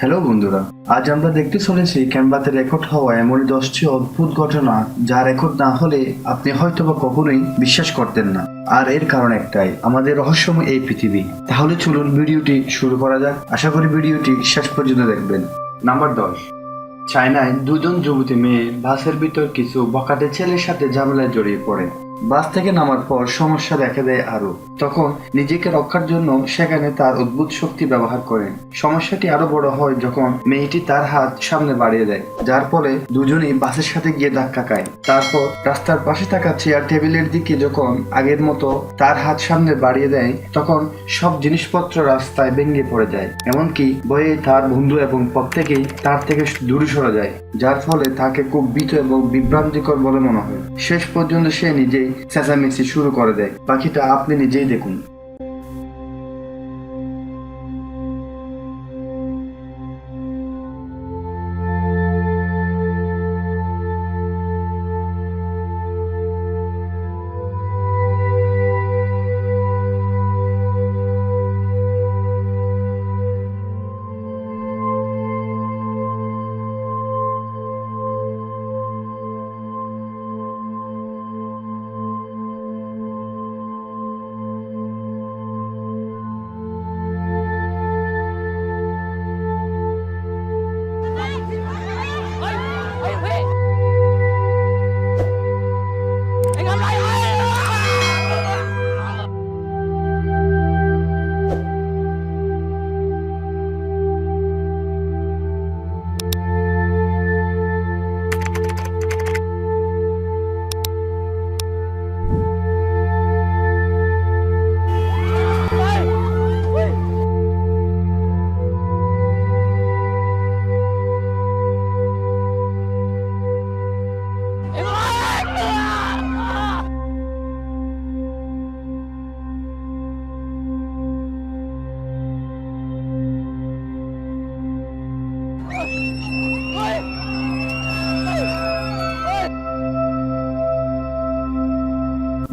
Hello বন্ধুরা, আজ আমরা দেখতে চলেছি ক্যানভাতে রেকর্ড হওয়া এমনই দশটি অদ্ভুত ঘটনা যা রেকর্ড না হলে আপনি হয়তো বা কখনোই বিশ্বাস করতেন না। আর এর কারণ একটাই, আমাদের রহস্যময় এই পৃথিবী। তাহলে চলুন ভিডিওটি শুরু করা যাক। আশা করি ভিডিওটি শেষ পর্যন্ত দেখবেন। নাম্বার দশ, চায়নায় দুজন যুবতী মেয়ে বাসের ভিতর কিছু বকাটে ছেলের সাথে ঝামেলায় জড়িয়ে পড়ে। বাস থেকে নামার পর সমস্যা দেখা দেয় আরও তখন নিজেকে রক্ষার জন্য সেখানে তার অদ্ভুত শক্তি ব্যবহার করেন। সমস্যাটি আরও বড় হয় যখন মেয়েটি তার হাত সামনে বাড়িয়ে দেয়, যার ফলে দুজনেই বাসের সাথে গিয়ে ধাক্কা খায়। তারপর রাস্তার পাশে থাকা চেয়ার টেবিলের দিকে যখন আগের মতো তার হাত সামনে বাড়িয়ে দেয়, তখন সব জিনিসপত্র রাস্তায় ভেঙে পড়ে যায়। এমনকি বয়ে তার বন্ধু এবং প্রত্যেকেই তার থেকে দূরে সরে যায়, যার ফলে তাকে খুব ভীত এবং বিভ্রান্তিকর বলে মনে হয়। শেষ পর্যন্ত সে নিজেই চেঁচামেচি শুরু করে দেয়। বাকিটা আপনি নিজেই দেখুন।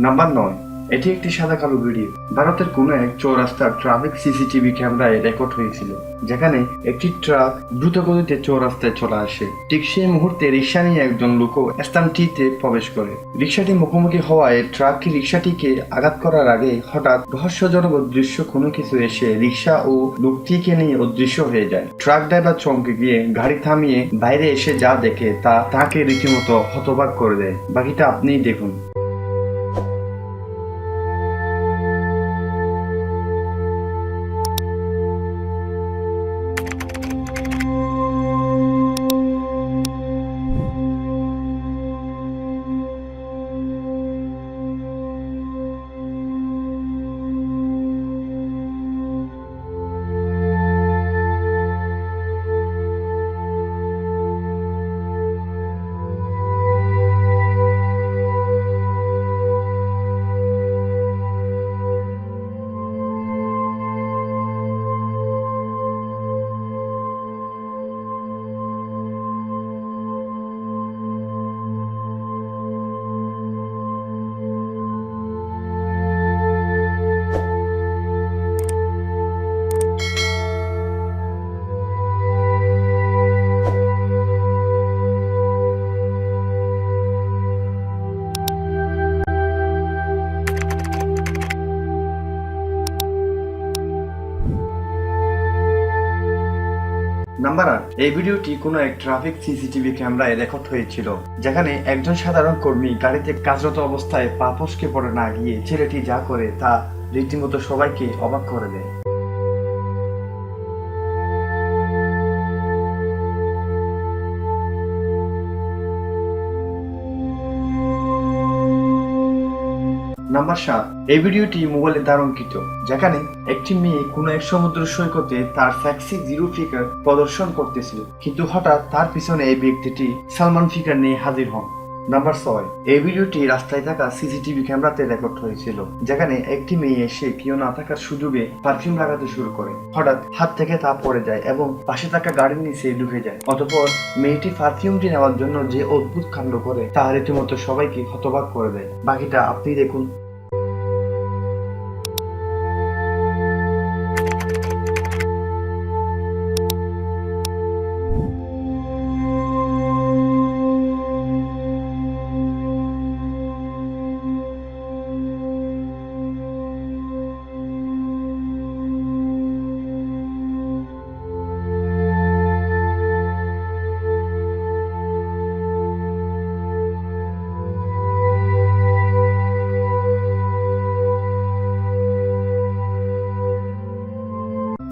নাম্বার নয়, এটি একটি সাদা কালো ভিডিও। ভারতের কোনো এক চৌরাস্তার ট্রাফিক সিসিটিভি ক্যামেরায় রেকর্ড হয়েছিল, যেখানে একটি ট্রাক দ্রুত গতিতে চৌরাস্তায় চলে আসে। ঠিক সেই মুহূর্তে রিক্সা নিয়ে একজন লোক স্থানটিতে প্রবেশ করে। রিক্সাটি মুখোমুখি হওয়ায় ট্রাকটি রিক্সাটিকে আঘাত করার আগে হঠাৎ রহস্যজনক অদৃশ্য কোনো কিছু এসে রিক্সা ও লোকটিকে নিয়ে অদৃশ্য হয়ে যায়। ট্রাক ড্রাইভার চমকে গিয়ে গাড়ি থামিয়ে বাইরে এসে যা দেখে তা তাকে রীতিমতো হতবাক করে দেয়। বাকিটা আপনিই দেখুন। নাম্বার আট এই ভিডিওটি কোনো এক ট্রাফিক সিসিটিভি ক্যামেরায় রেকর্ড হয়েছিল, যেখানে একজন সাধারণ কর্মী গাড়িতে কাজরত অবস্থায় পাপসকে পড়ে না গিয়ে ছেলেটি যা করে তা রীতিমতো সবাইকে অবাক করে দেয়। নাম্বার সাত, এই ভিডিওটি মোবাইলে দারঙ্কিত যেখানে একটি মেয়ে কোনো এক সমুদ্র সৈকতে তার সেক্সি জিরো ফিগার প্রদর্শন করতেছিল, কিন্তু হঠাৎ তার পিছনে এই ব্যক্তিটি সালমান ফিগার নিয়ে হাজির হন। নাম্বার ছয়, এই ভিডিওটি রাস্তায় থাকা সিসিটিভি ক্যামেরাতে রেকর্ড হয়েছিল, যেখানে একটি মেয়ে এসে কেউ না থাকার সুযোগে পারফিউম লাগাতে শুরু করে। হঠাৎ হাত থেকে তা পড়ে যায় এবং পাশে থাকা গাড়ির নিচে ঢুকে যায়। অতঃপর মেয়েটি পারফিউমটি নেওয়ার জন্য যে অদ্ভুত কাণ্ড করে, তা রীতিমতো সবাইকে হতবাক করে দেয়। বাকিটা আপনি দেখুন।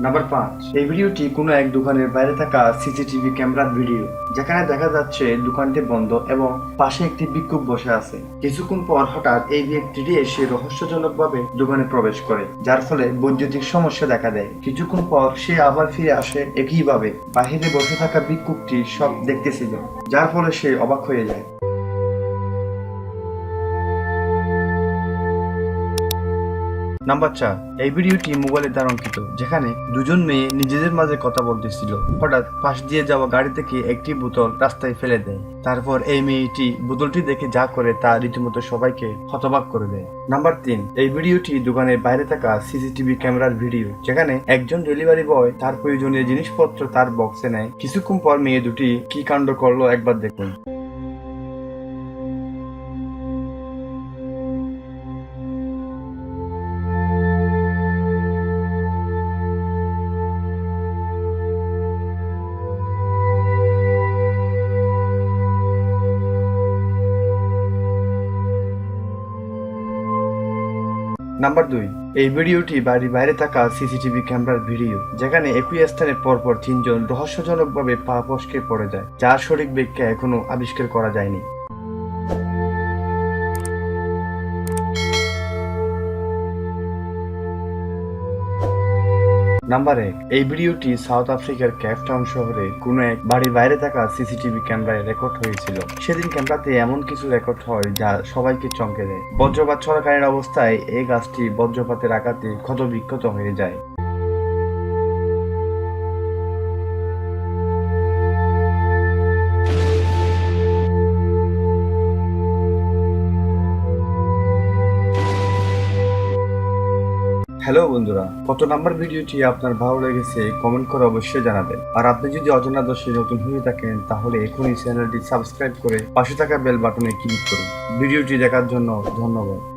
নাম্বার পাঁচ, এই ভিডিওটি কোনো এক দোকানের বাইরে থাকা সিসিটিভি ক্যামেরার ভিডিও, যেখানে দেখা যাচ্ছে দোকানটি বন্ধ এবং পাশে একটি বিক্ষোভ বসে আছে। কিছুক্ষণ পর হঠাৎ এই ব্যক্তিটি এসে রহস্যজনকভাবে দোকানে প্রবেশ করে, যার ফলে বৈদ্যুতিক সমস্যা দেখা দেয়। কিছুক্ষণ পর সে আবার ফিরে আসে একইভাবে, বাহিরে বসে থাকা বিক্ষোভটি সব দেখতেছিল, যার ফলে সে অবাক হয়ে যায়। নাম্বার চার, এই ভিডিওটি মোবাইলে দ্বারা অঙ্কিত যেখানে দুজন মেয়ে নিজেদের মাঝে কথা বলতেছিল। হঠাৎ পাশ দিয়ে যাওয়া গাড়ি থেকে একটি বোতল রাস্তায় ফেলে দেয়। তারপর এই মেয়েটি বোতলটি দেখে যা করে তা রীতিমতো সবাইকে হতবাক করে দেয়। নাম্বার তিন, এই ভিডিওটি দোকানের বাইরে থাকা সিসিটিভি ক্যামেরার ভিডিও, যেখানে একজন ডেলিভারি বয় তার প্রয়োজনীয় জিনিসপত্র তার বক্সে নেয়। কিছুক্ষণ পর মেয়ে দুটি কি কাণ্ড করল একবার দেখুন। নাম্বার দুই, এই ভিডিওটি বাড়ির বাইরে থাকা সিসিটিভি ক্যামেরার ভিডিও, যেখানে একই স্থানে পরপর তিনজন রহস্যজনকভাবে পা পশকে পড়ে যায় যার সঠিক ব্যাখ্যা এখনও আবিষ্কার করা যায়নি। নাম্বার এক এই ভিডিওটি সাউথ আফ্রিকার ক্যাপটাউন শহরে কোনো এক বাড়ির বাইরে থাকা সিসিটিভি ক্যামেরায় রেকর্ড হয়েছিল। সেদিন ক্যামেরাতে এমন কিছু রেকর্ড হয় যা সবাইকে চমকে দেয়। বজ্রপাত চলাকালীন অবস্থায় এই গাছটি বজ্রপাতের আঘাতে ক্ষতবিক্ষত হয়ে যায়। হ্যালো বন্ধুরা কত নাম্বার ভিডিওটি আপনার ভালো লেগেছে কমেন্ট করে অবশ্যই জানাবেন। আর আপনি যদি অজানা দর্শে নতুন হয়ে থাকেন, তাহলে এখনই চ্যানেলটি সাবস্ক্রাইব করে পাশে থাকা বেল বাটনে ক্লিক করুন। ভিডিওটি দেখার জন্য ধন্যবাদ।